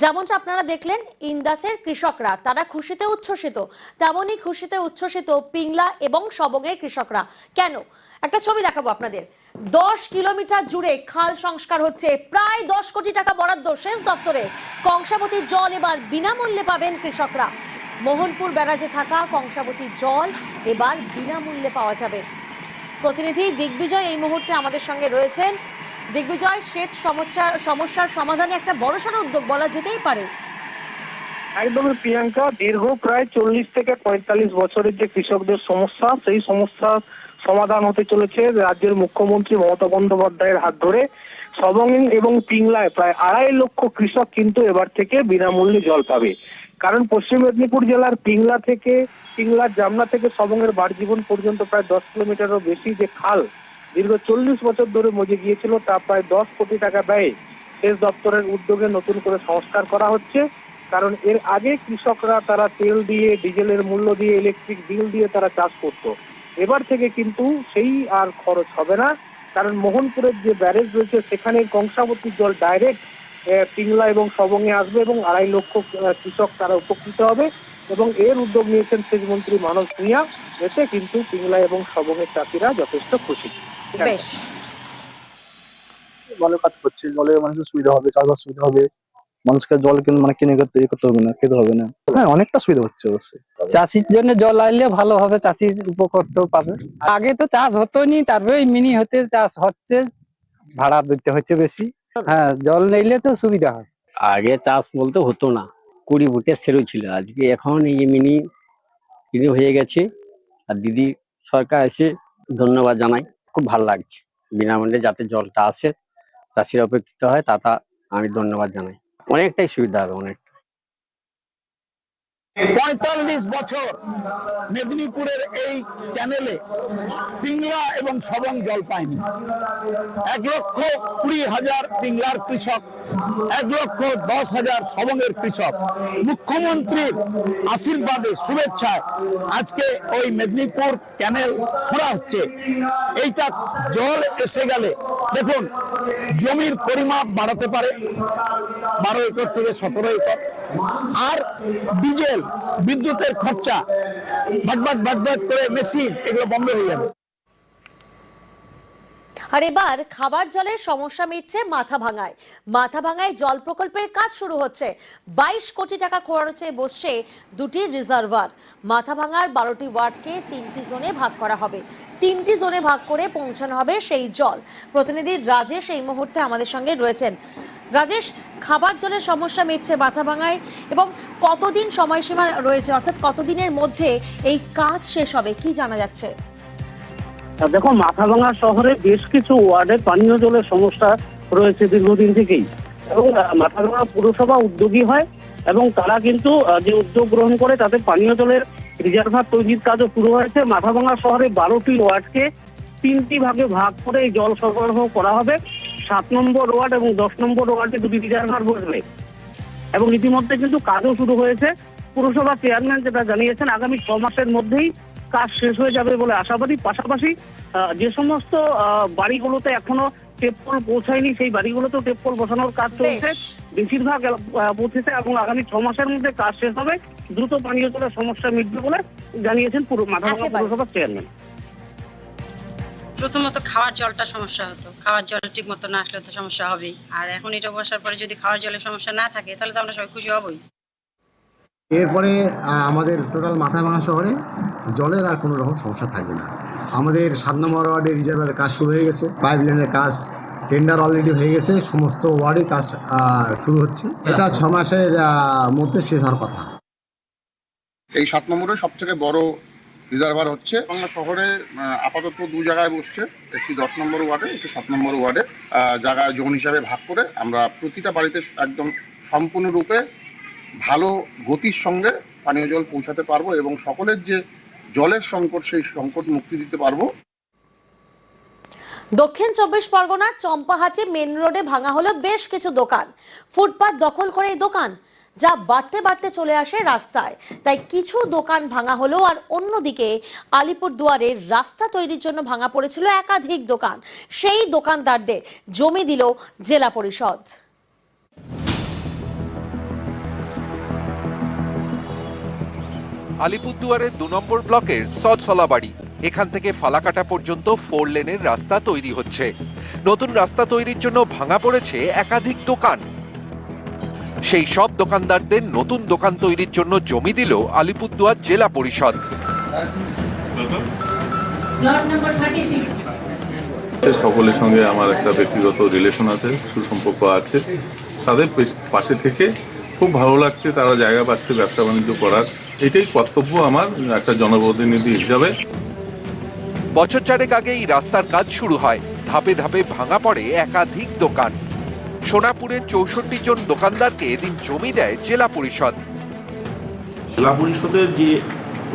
যেমনটা আপনারা দেখলেন, ইন্দাসের কৃষকরা, তারা খুশিতে উচ্ছ্বসিত। তেমনই খুশিতে উচ্ছ্বসিত পিংলা এবং সবগের কৃষকরা। কেন? একটা ছবি দেখাবো আপনাদের। দশ কিলোমিটার জুড়ে খাল সংস্কার হচ্ছে। প্রায় দশ কোটি টাকা বরাদ্দ শেষ দফতরে। কংসাবতীর জল এবার বিনামূল্যে পাবেন কৃষকরা। মোহনপুর ব্যারাজে থাকা কংসাবতীর জল এবার বিনামূল্যে পাওয়া যাবে। প্রতিনিধি দিগ্বিজয় এই মুহূর্তে আমাদের সঙ্গে রয়েছেন। দিগ্বিজয় সেচ সমস্যা সমস্যার সমাধানে একটা বড় বড়সড় উদ্যোগ বলা যেতেই পারে। একদম প্রিয়াঙ্কা, দীর্ঘ প্রায় চল্লিশ থেকে পঁয়তাল্লিশ বছরের যে কৃষকদের সমস্যা, সেই সমস্যা সমাধান হতে চলেছে রাজ্যের মুখ্যমন্ত্রী মমতা বন্দ্যোপাধ্যায়ের হাত ধরে। সবং এবং পিংলায় প্রায় আড়াই লক্ষ কৃষক কিন্তু এবার থেকে বিনামূল্যে জল পাবে। কারণ পশ্চিম মেদিনীপুর জেলার পিংলা থেকে পিংলার জামনা থেকে সবংয়ের বাড়জীবন পর্যন্ত প্রায় দশ কিলোমিটারও বেশি যে খাল দীর্ঘ চল্লিশ বছর ধরে মজে গিয়েছিল, তা প্রায় দশ কোটি টাকা ব্যয়ে সেচ দপ্তরের উদ্যোগে নতুন করে সংস্কার করা হচ্ছে। কারণ এর আগে কৃষকরা তারা তেল দিয়ে, ডিজেলের মূল্য দিয়ে, ইলেকট্রিক বিল দিয়ে তারা চাষ করত। এবার থেকে কিন্তু সেই আর খরচ হবে না। কারণ মোহনপুরের যে ব্যারেজ রয়েছে, সেখানে কংসাবতীর জল ডাইরেক্ট পিংলা এবং সবঙ্গে আসবে এবং আড়াই লক্ষ কৃষক তারা উপকৃত হবে। এবং এর উদ্যোগ নিয়েছেন সেচমন্ত্রী মানব ভূঁইয়া। এতে কিন্তু পিংলা এবং সবঙ্গের চাষিরা যথেষ্ট খুশি। বেশ। ভালো কাজ করছে জলে মানুষের সুবিধা হবে চাষবাস সুবিধা হবে। মানুষকে জল কিনে মানে কিনে করতে ইয়ে করতে হবে না খেতে হবে না। হ্যাঁ অনেকটা সুবিধা হচ্ছে অবশ্যই। চাষির জন্য জল আইলে ভালো হবে চাষি উপকৃত পাবে। আগে তো চাষ হতো নি তারপরে মিনি হতে চাষ হচ্ছে ভাড়া দিতে হচ্ছে বেশি। হ্যাঁ জল নিলে তো সুবিধা হয়। আগে চাষ বলতে হতো না। কুড়ি বুটে সেরু ছিল আজকে এখন এই মিনি মিনি হয়ে গেছে। আর দিদি সরকার এসে ধন্যবাদ জানাই খুব ভালো লাগছে। বিনামূল্যে যাতে জলটা আসে, চাষিরা উপকৃত হয়, তা আমি ধন্যবাদ জানাই। অনেকটাই সুবিধা হবে অনেক পঁয়তাল্লিশ বছর মেদিনীপুরের এই চ্যানেলে পিংলা এবং সবং জল পায়নি। এক লক্ষ কুড়ি হাজার পিংলার কৃষক, এক লক্ষ দশ হাজার সবংয়ের কৃষক। মুখ্যমন্ত্রীর আশীর্বাদে, শুভেচ্ছায় আজকে ওই মেদিনীপুর ক্যানেল খোলা হচ্ছে। এইটা জল এসে গেলে, দেখুন, জমির পরিমাপ বাড়াতে পারে, বারো একর থেকে সতেরো একর। আর ডিজেল, বিদ্যুতের খরচা। বাটবাট বাটবাট করে মেশিন, এগুলো বন্ধ হয়ে যাবে। আর এবার খাবার জলের সমস্যা মিটছে মাথা ভাঙায় মাথা ভাঙায় জল প্রকল্পের কাজ শুরু হচ্ছে। বাইশ কোটি টাকা খরচে বসছে দুটি রিজার্ভার। মাথা ভাঙার বারোটি ওয়ার্ডকে তিনটি জোনে ভাগ করা হবে। তিনটি জোনে ভাগ করে পৌঁছানো হবে সেই জল। প্রতিনিধি রাজেশ এই মুহূর্তে আমাদের সঙ্গে রয়েছেন। রাজেশ, খাবার জলের সমস্যা মিটছে মাথা ভাঙায় এবং কতদিন সময়সীমা রয়েছে? অর্থাৎ কতদিনের মধ্যে এই কাজ শেষ হবে? কি জানা যাচ্ছে? দেখো মাথাভাঙা শহরে বেশ কিছু ওয়ার্ডে পানীয় জলের সমস্যা রয়েছে দীর্ঘদিন থেকেই। এবং মাথাভাঙা পুরসভা উদ্যোগী হয় এবং তারা কিন্তু যে উদ্যোগ গ্রহণ করে তাতে পানীয় জলের রিজার্ভার তৈরির কাজও শুরু হয়েছে। মাথাভাঙা শহরে বারোটি ওয়ার্ডকে তিনটি ভাগে ভাগ করে এই জল সরবরাহ করা হবে। সাত নম্বর ওয়ার্ড এবং দশ নম্বর ওয়ার্ডে দুটি রিজার্ভার বসবে। এবং ইতিমধ্যে কিন্তু কাজও শুরু হয়েছে। পুরসভা চেয়ারম্যান যেটা জানিয়েছেন আগামী ছ মাসের মধ্যেই কাজ শেষ হয়ে যাবে বলে আশাবাদী। পাশাপাশি যে সমস্ত আহ, বাড়িগুলোতে এখনও টেপকল পৌঁছায়নি সেই বাড়িগুলোতেও টেপকল বসানোর কাজ চলছে। বেশিরভাগ পৌঁছেছে এবং আগামী ছ মাসের মধ্যে কাজ শেষ হবে। দ্রুত পানীয় জলের সমস্যা মিটবে বলে জানিয়েছেন পুরো মাথাভাঙা পুরসভার চেয়ারম্যান। প্রথমত খাওয়ার জলটা সমস্যা হতো। খাওয়ার জল ঠিক মতো না আসলে তো সমস্যা হবেই। আর এখন এটা বসার পরে যদি খাওয়ার জলের সমস্যা না থাকে তাহলে তো আমরা সবাই খুশি হবই। এরপরে আমাদের টোটাল মাথা মাথাভাঙা শহরে জলের আর কোনো রকম সমস্যা থাকবে না। আমাদের সাত নম্বর ওয়ার্ডে রিজার্ভের কাজ শুরু হয়ে গেছে। পাইপ লাইনের কাজ টেন্ডার অলরেডি হয়ে গেছে। সমস্ত ওয়ার্ডে কাজ শুরু হচ্ছে। এটা ছ মাসের মধ্যে শেষ হওয়ার কথা। এই সাত নম্বরে সব থেকে বড় রিজার্ভার হচ্ছে। বাংলা শহরে আপাতত দু জায়গায় বসছে। একটি দশ নম্বর ওয়ার্ডে একটি সাত নম্বর ওয়ার্ডে। জায়গা জোন হিসাবে ভাগ করে আমরা প্রতিটা বাড়িতে একদম সম্পূর্ণরূপে ভালো গতির সঙ্গে পানীয় জল পৌঁছাতে পারব এবং সকলের যে জলের সংকট সেই সংকট মুক্তি দিতে পারব। দক্ষিণ চব্বিশ পরগনার চম্পাহাটি মেন রোডে ভাঙা হলো বেশ কিছু দোকান। ফুটপাত দখল করে এই দোকান। যা বাড়তে বাড়তে চলে আসে রাস্তায়। তাই কিছু দোকান ভাঙা হলো আর অন্যদিকে আলিপুরদুয়ারে রাস্তা তৈরির জন্য ভাঙা পড়েছিল একাধিক দোকান। সেই দোকানদারদের জমি দিল জেলা পরিষদ। আলিপুরদুয়ারের দু নম্বর ব্লকের সৎসলা বাড়ি এখান থেকে ফালাকাটা পর্যন্ত ফোর লেনের রাস্তা তৈরি হচ্ছে। নতুন রাস্তা তৈরির জন্য ভাঙা পড়েছে একাধিক দোকান। সেই সব দোকানদারদের নতুন দোকান তৈরির জন্য জমি দিল আলিপুরদুয়ার জেলা পরিষদ। সকলের সঙ্গে আমার একটা ব্যক্তিগত রিলেশন আছে সুসম্পর্ক আছে। তাদের পাশে থেকে খুব ভালো লাগছে তারা জায়গা পাচ্ছে ব্যবসা বাণিজ্য করার। এটাই কর্তব্য আমার একটা জনপ্রতিনিধি হিসাবে। বছর চারেক আগে এই রাস্তার কাজ শুরু হয়। ধাপে ধাপে ভাঙা পড়ে একাধিক দোকান। সোনাপুরের চৌষট্টি জন দোকানদারকে এদিন জমি দেয় জেলা পরিষদ। জেলা পরিষদের যে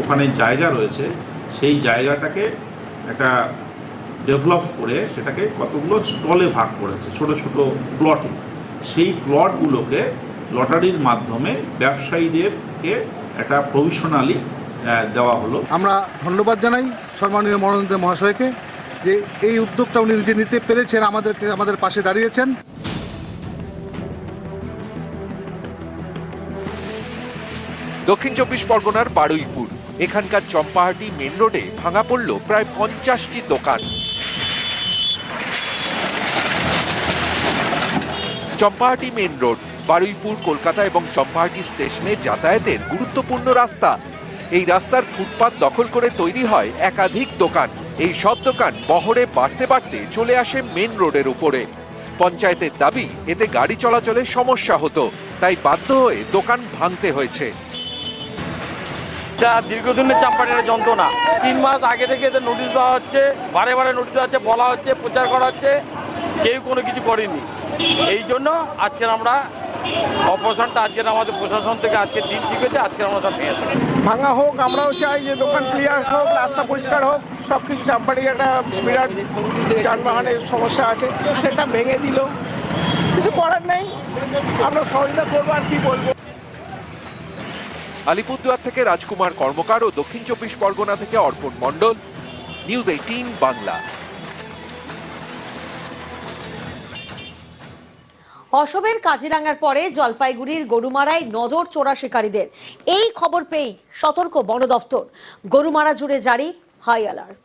ওখানে জায়গা রয়েছে সেই জায়গাটাকে একটা ডেভেলপ করে সেটাকে কতগুলো স্টলে ভাগ করেছে ছোট ছোট প্লটে। সেই প্লটগুলোকে লটারির মাধ্যমে ব্যবসায়ীদেরকে একটা প্রভিশনালি দেওয়া হলো। আমরা ধন্যবাদ জানাই সম্মানীয় মনোনন্দ মহাশয়কে যে এই উদ্যোগটা উনি নিজে নিতে পেরেছেন আমাদেরকে আমাদের পাশে দাঁড়িয়েছেন। দক্ষিণ চব্বিশ পরগনার বারুইপুর। এখানকার চম্পাহাটি মেন রোডে ভাঙা পড়ল প্রায় পঞ্চাশটি দোকান। চম্পাহাটি মেন রোড, বারুইপুর, কলকাতা এবং চম্পাহাটি স্টেশনে যাতায়াতের গুরুত্বপূর্ণ রাস্তা। এই রাস্তার ফুটপাত দখল করে তৈরি হয় একাধিক দোকান। এই সব দোকান বহরে বাড়তে বাড়তে চলে আসে মেন রোডের উপরে। পঞ্চায়েতের দাবি, এতে গাড়ি চলাচলে সমস্যা হতো, তাই বাধ্য হয়ে দোকান ভাঙতে হয়েছে। এটা দীর্ঘদিনের চাম্পাটের যন্ত্রণা। তিন মাস আগে থেকে এদের নোটিশ দেওয়া হচ্ছে, বারে বারে নোটিশ দেওয়া হচ্ছে, বলা হচ্ছে, প্রচার করা হচ্ছে। কেউ কোনো কিছু করেনি। এই জন্য আজকের আমরা অপারেশনটা, আজকের আমাদের প্রশাসন থেকে আজকে দিন ঠিক হয়েছে, আজকের আমরা সব পেয়েছি ভাঙা হোক, আমরাও চাই যে দোকান ক্লিয়ার হোক, রাস্তা পরিষ্কার হোক সব কিছু চাম্পাটি একটা বিরাট যানবাহনের সমস্যা আছে। সেটা ভেঙে দিল। কিছু করার নেই। আমরা সহযোগিতা করব আর কি বলব। আলিপুরদুয়ার থেকে রাজকুমার কর্মকার ও দক্ষিণ চব্বিশ পরগনা থেকে অর্পণ মণ্ডল নিউজ এইটিন বাংলা। অসমের কাজিরাঙ্গার পরে জলপাইগুড়ির গরুমারায় নজর চোরা শিকারীদের। এই খবর পেয়েই সতর্ক বন দফতর গরুমারা জুড়ে জারি হাই অ্যালার্ট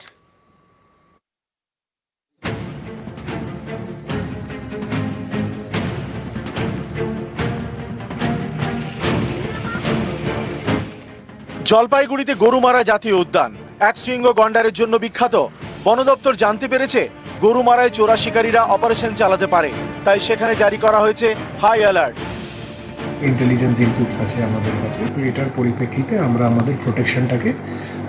জলপাইগুড়িতে গরুমারা জাতীয় উদ্যান। এক শৃঙ্গ গন্ডারের জন্য বিখ্যাত। বন দপ্তর জানতে পেরেছে গরুমারায় চোরা শিকারীরা অপারেশন চালাতে পারে। তাই সেখানে জারি করা হয়েছে হাই অ্যালার্ট। ইন্টেলিজেন্স ইনপুটস আছে আমাদের কাছে। তো এটার পরিপ্রেক্ষিতে আমরা আমাদের প্রোটেকশনটাকে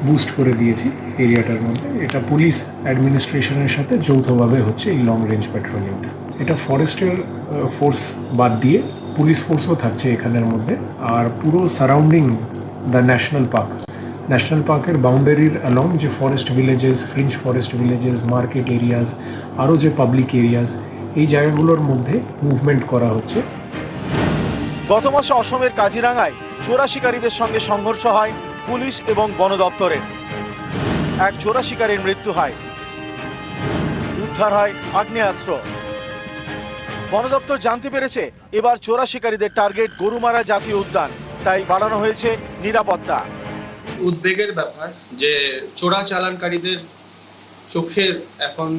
বুস্ট করে দিয়েছি এরিয়াটার মধ্যে। এটা পুলিশ অ্যাডমিনিস্ট্রেশনের সাথে যৌথভাবে হচ্ছে এই লং রেঞ্জ পেট্রোলিংটা এটা ফরেস্টের ফোর্স বাদ দিয়ে পুলিশ ফোর্সও থাকছে এখানের মধ্যে। আর পুরো surrounding the national park national পার্কের বাউন্ডারির অ্যালং যে forest villages fringe forest villages market areas আরও যে পাবলিক এরিয়াস এই জায়গাগুলোর মধ্যে মুভমেন্ট করা হচ্ছে। গত মাসে অসমের কাজিরাঙ্গায় চোরা শিকারীদের সঙ্গে সংঘর্ষ হয় পুলিশ এবং বন দপ্তরের এক চোরা শিকারীর মৃত্যু হয়। উদ্ধার হয় আগ্নেয়াস্ত্র। বন দপ্তর জানতে পেরেছে, এবার চোরা শিকারীদের টার্গেট গরুমারা জাতীয় উদ্যান। তাই বাড়ানো হয়েছে নিরাপত্তা। উদ্বেগের ব্যাপার যে চোরা চালানকারীদের চোখের এখন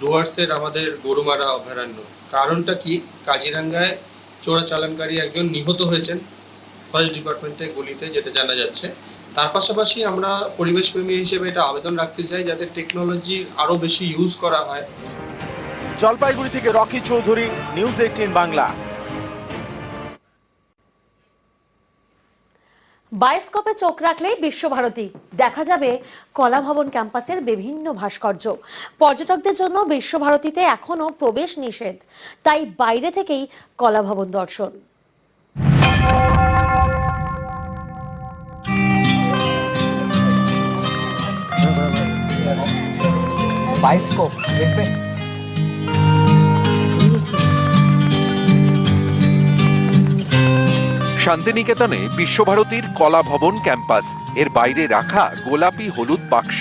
ডুয়ার্সের আমাদের গরুমারা অভয়ারণ্য। কারণটা কি? কাজিরাঙ্গায় চোরা চালানকারী একজন নিহত হয়েছেন ফরেস্ট ডিপার্টমেন্টে গুলিতে যেটা জানা যাচ্ছে। তার পাশাপাশি আমরা পরিবেশপ্রেমী হিসেবে এটা আবেদন রাখতে চাই যাতে টেকনোলজি আরও বেশি ইউজ করা হয়। জলপাইগুড়ি থেকে Rocky Chowdhury news eighteen Bangla. বায়োস্কোপে চোখ রাখলেই বিশ্বভারতী। দেখা যাবে কলাভবন ক্যাম্পাসের বিভিন্ন ভাস্কর্য। পর্যটকদের জন্য বিশ্বভারতীতে এখনও প্রবেশ নিষেধ। তাই বাইরে থেকেই কলাভবন দর্শন। বাইস্কোপ, দেখবেন? শান্তিনিকেতনে বিশ্বভারতীর কলা ভবন ক্যাম্পাস। এর বাইরে রাখা গোলাপি হলুদ বাক্স।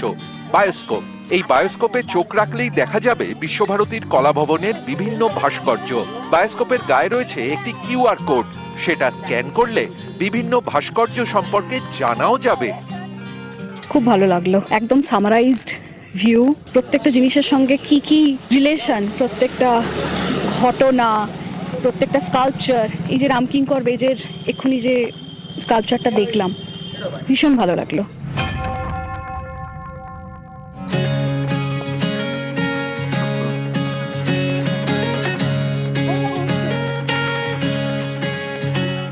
বায়োস্কোপ। এই বায়োস্কোপে চোখ রাখলেই দেখা যাবে বিশ্বভারতীর কলা ভবনের বিভিন্ন ভাস্কর্য। বায়োস্কোপের গায়ে রয়েছে একটি কিউআর কোড। সেটা স্ক্যান করলে বিভিন্ন ভাস্কর্য সম্পর্কে জানাও যাবে। খুব ভালো লাগল। একদম সামারাইজড ভিউ প্রত্যেকটা জিনিসের সঙ্গে কি কি রিলেশন প্রত্যেকটা ঘটনা প্রত্যেকটা স্কাল্পচার এই যে রামকিঙ্কর বেজের এক্ষুনি যে স্কাল্পচারটা দেখলাম, ভীষণ ভালো লাগল।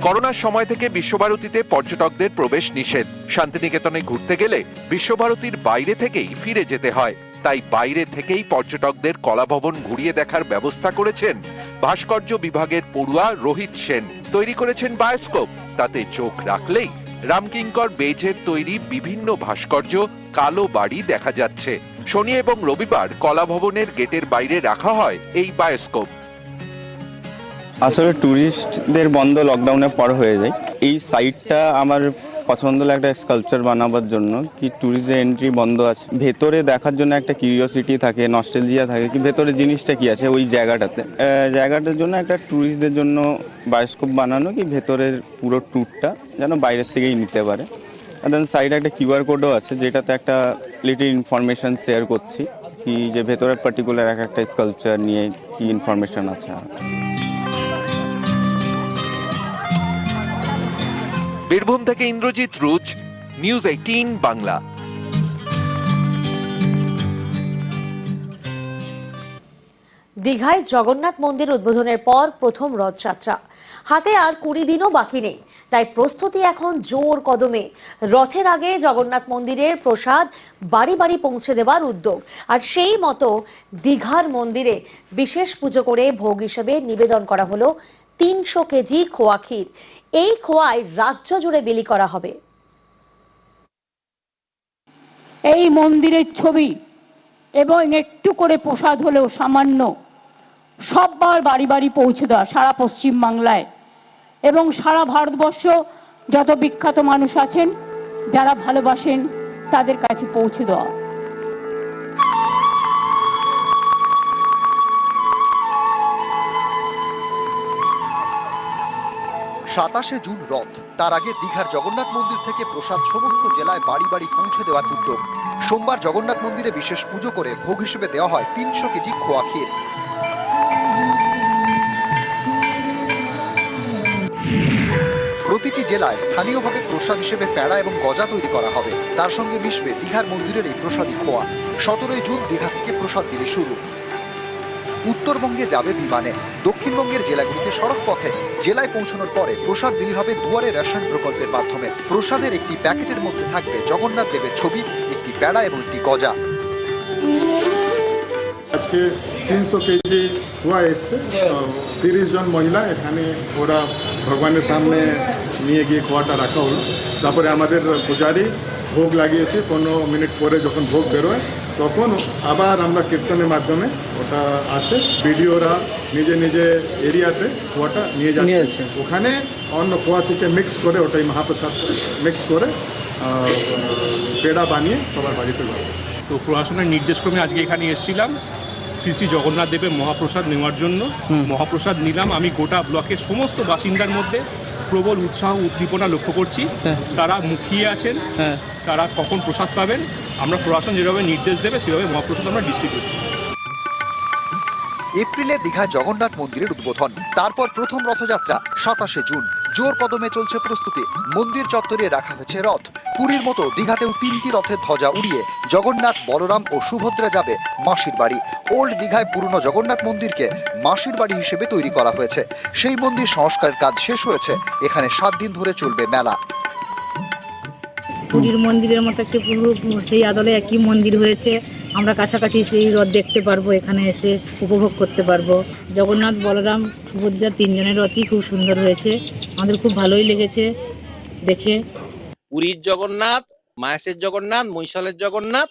করোনার সময় থেকে বিশ্বভারতীতে পর্যটকদের প্রবেশ নিষেধ। শান্তিনিকেতনে ঘুরতে গেলে বিশ্বভারতীর বাইরে থেকেই ফিরে যেতে হয়। তাই বাইরে থেকেই পর্যটকদের কলাভবন ঘুরিয়ে দেখার ব্যবস্থা করেছেন ভাস্কর্য বিভাগের পড়ুয়া রোহিত সেন তৈরি করেছেন বায়োস্কোপ। তাতে চোখ রাখলেই রামকিঙ্কর বেজের তৈরি বিভিন্ন ভাস্কর্য কালো বাড়ি দেখা যাচ্ছে। শনি এবং রবিবার কলাভবনের গেটের বাইরে রাখা হয় এই বায়োস্কোপ। আসলে ট্যুরিস্টদের বন্ধ লকডাউনের পর হয়ে যায়। এই সাইটটা আমার পছন্দ একটা স্কাল্পচার বানাবার জন্য কি ট্যুরিস্টের এন্ট্রি বন্ধ আছে? ভেতরে দেখার জন্য একটা কিউরিওসিটি থাকে নস্টেলজিয়া থাকে, কি ভেতরে জিনিসটা কি আছে ওই জায়গাটাতে? জায়গাটার জন্য একটা ট্যুরিস্টদের জন্য বায়োস্কোপ বানানো কি ভেতরের পুরো ট্যুরটা যেন বাইরের থেকেই নিতে পারে। দেন সাইডে একটা কিউআর কোডও আছে যেটাতে একটা লিটিল ইনফরমেশন শেয়ার করছি, কি যে ভেতরে পার্টিকুলার এক একটা স্কাল্পচার নিয়ে কি ইনফরমেশন আছে বীরভূম থেকে ইন্দ্রজিৎ রুচ নিউজ এইটিন বাংলা। দীঘায় জগন্নাথ মন্দির উদ্বোধনের পর প্রথম রথযাত্রা। হাতে আর কুড়ি দিনও বাকি নেই, তাই প্রস্তুতি এখন জোর কদমে। রথের আগে জগন্নাথ মন্দিরের প্রসাদ বাড়ি বাড়ি পৌঁছে দেওয়ার উদ্যোগ। আর সেই মতো দীঘার মন্দিরে বিশেষ পুজো করে ভোগ হিসেবে নিবেদন করা হলো তিনশো কেজি খোয়া ক্ষীর। এই খোয়ায় রাজ্য জুড়ে বিলি করা হবে। এই মন্দিরের ছবি এবং একটু করে প্রসাদ হলেও সামান্য সববার বাড়ি বাড়ি পৌঁছে দেওয়া সারা পশ্চিম বাংলায়। এবং সারা ভারতবর্ষ যত বিখ্যাত মানুষ আছেন, যারা ভালোবাসেন, তাদের কাছে পৌঁছে দেওয়া। সাতাশে জুন রথ। তার আগে দীঘার জগন্নাথ মন্দির থেকে প্রসাদ সমস্ত জেলায় বাড়ি বাড়ি পৌঁছে দেওয়ার উদ্যোগ। সোমবার জগন্নাথ মন্দিরে বিশেষ পুজো করে ভোগ হিসেবে দেওয়া হয় তিনশো কেজি খোয়া ক্ষীর। প্রতিটি জেলায় স্থানীয়ভাবে প্রসাদ হিসেবে প্যাড়া এবং গজা তৈরি করা হবে। তার সঙ্গে মিশবে দীঘার মন্দিরের এই প্রসাদী খোয়া। সতেরোই জুন দীঘা থেকে প্রসাদ বিলি শুরু। উত্তরবঙ্গে যাবে বিমানে। দক্ষিণবঙ্গের জেলাগুলিতে সড়ক পথে জেলায় পৌঁছানোর পরে প্রসাদ বিলি হবে দুয়ারে রেশন প্রকল্পের মাধ্যমে। প্রসাদের একটি প্যাকেটের মধ্যে থাকবে জগন্নাথ দেবের ছবি, একটি বেড়া এবং একটি গজা। আজকে তিনশো কেজি খোয়া এসছে। তিরিশ জন মহিলা এখানে ওরা ভগবানের সামনে নিয়ে গিয়ে খোয়াটা রাখা হলো। তারপরে আমাদের পূজারি ভোগ লাগিয়েছে। কোনো মিনিট পরে যখন ভোগ বেরোয় তখন আবার আমরা কীর্তনের মাধ্যমে ওটা আসে। ভিডিওরা নিজে নিজে এরিয়াতে খোয়াটা নিয়ে যাচ্ছে। ওখানে অন্য খোয়া থেকে মিক্স করে ওটাই মহাপ্রসাদ মিক্স করে পেড়া বানিয়ে সবার বাড়িতে যাবে। তো প্রশাসনের নির্দেশ ক্রমে আজকে এখানে এসেছিলাম। শ্রী শ্রী জগন্নাথ দেবের মহাপ্রসাদ নেওয়ার জন্য। মহাপ্রসাদ নিলাম। আমি গোটা ব্লকের সমস্ত বাসিন্দার মধ্যে প্রবল উৎসাহ উদ্দীপনা লক্ষ্য করছি। তারা মুখিয়ে আছেন। তারা কখন প্রসাদ পাবেন? আমরা প্রশাসন যেভাবে নির্দেশ দেবে, সেভাবে মহাপ্রসাদ আমরা ডিস্ট্রিবিউট এপ্রিলে দীঘা জগন্নাথ মন্দিরের উদ্বোধন। তারপর প্রথম রথযাত্রা, সাতাশে জুন। জোর কদমে চলছে প্রস্তুতি। মন্দির চত্বরে রাখা হয়েছে রথ। পুরীর মতো দীঘাতেও তিনটি রথের ধ্বজা উড়িয়ে জগন্নাথ, বলরাম ও সুভদ্রা যাবে মাসির বাড়ি। ওল্ড দীঘায় পুরনো জগন্নাথ মন্দিরকে মাসির বাড়ি হিসেবে তৈরি করা হয়েছে। সেই মন্দির সংস্কারের কাজ শেষ হয়েছে। এখানে সাত দিন ধরে চলবে মেলা। পুরীর মন্দিরের মতো একটি পুরো, সেই আদলে একই মন্দির হয়েছে। আমরা কাছাকাছি সেই রথ দেখতে পারব, এখানে এসে উপভোগ করতে পারব। জগন্নাথ, বলরাম, সুভদ্রা তিনজনের রথই খুব সুন্দর হয়েছে। আমাদের খুব ভালোই লেগেছে দেখে। পুরীর জগন্নাথ মায়াসের জগন্নাথ মহিষালের জগন্নাথ,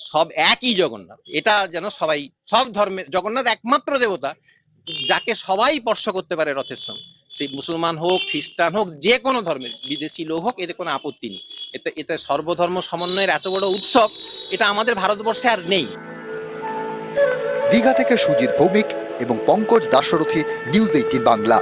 সব একই জগন্নাথ। এটা যেন সবাই, সব ধর্মের, জগন্নাথ একমাত্র দেবতা যাকে সবাই স্পর্শ করতে পারে রথের সঙ্গে। সে মুসলমান হোক, খ্রিস্টান হোক, যে কোনো ধর্মের, বিদেশি লোক হোক, এতে কোনো আপত্তি নেই। এতে এতে সর্বধর্ম সমন্বয়ের এত বড় উৎসব, এটা আমাদের ভারতবর্ষে আর নেই। দীঘা থেকে সুজিত ভৌমিক এবং পঙ্কজ দাশরথী নিউজ এইটিন বাংলা।